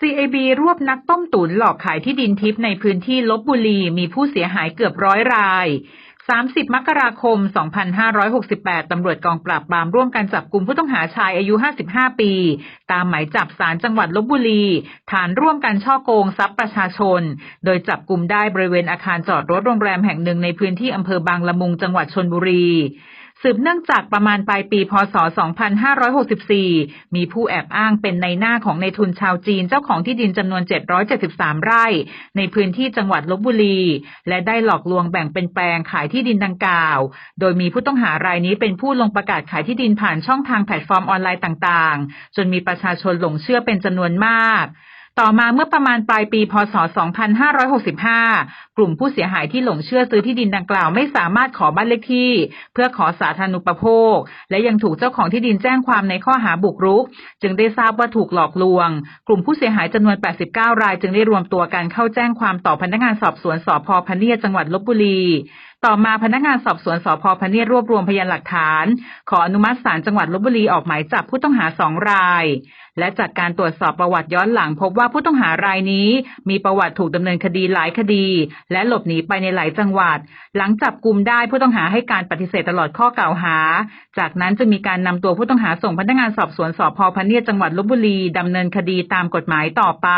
CAB รวบนักต้มตุ๋นหลอกขายที่ดินทิพย์ในพื้นที่ลบบุรีมีผู้เสียหายเกือบร้อยราย 30 มกราคม 2568 ตำรวจกองปราบปรามร่วมกันจับกลุ่มผู้ต้องหาชายอายุ 55 ปี ตามหมายจับศาลจังหวัดลบบุรี ฐานร่วมกันช่อโกงทรัพย์ประชาชน โดยจับกลุ่มได้บริเวณอาคารจอดรถโรงแรมแห่งหนึ่งในพื้นที่อำเภอบางละมุงจังหวัดชนบุรี สืบเนื่องจากประมาณปลายปีพศ 2564 มีผู้แอบอ้างเป็นในหน้าของในทุนชาวจีนเจ้าของที่ดินจำนวน 773 ไร่ ในพื้นที่จังหวัดลบบุรี และได้หลอกลวงแบ่งเป็นแปลงขายที่ดินดังกล่าว โดยมีผู้ต้องหารายนี้เป็นผู้ลงประกาศขายที่ดินผ่านช่องทางแพลตฟอร์มออนไลน์ต่างๆ จนมีประชาชนหลงเชื่อเป็นจำนวนมาก ต่อมาเมื่อประมาณปลายปีพศ 2565 กลุ่มผู้เสียหายที่หลงเชื่อซื้อที่ดินดังกล่าวไม่สามารถขอบ้านเลขที่ เพื่อขอสาธารณูปโภค และยังถูกเจ้าของที่ดินแจ้งความในข้อหาบุกรุก จึงได้ทราบว่าถูกหลอกลวง กลุ่มผู้เสียหายจำนวน 89 ราย จึงได้รวมตัวกันเข้าแจ้งความต่อพนักงานสอบสวนสพพเนียดจังหวัดลบบุรีต่อมาพนักงานสอบสวนสพพเนียรวบรวมพยานหลักฐาน ขออนุมัติศาลจังหวัดลบบุรีออกหมายจับผู้ต้องหาสองราย และจากการตรวจสอบประวัติย้อนหลังพบว่าผู้ต้องหารายนี้ มีประวัติถูกดำเนินคดีหลายคดี และหลบหนีไปในหลายจังหวัด หลังจับกลุ่มได้ผู้ต้องหาให้การปฏิเสธตลอดข้อกล่าวหา จากนั้นจะมีการนำตัวผู้ต้องหาส่งพนักงานสอบสวนสพพเนียดจังหวัดลบบุรีดำเนินคดีตามกฎหมายต่อไป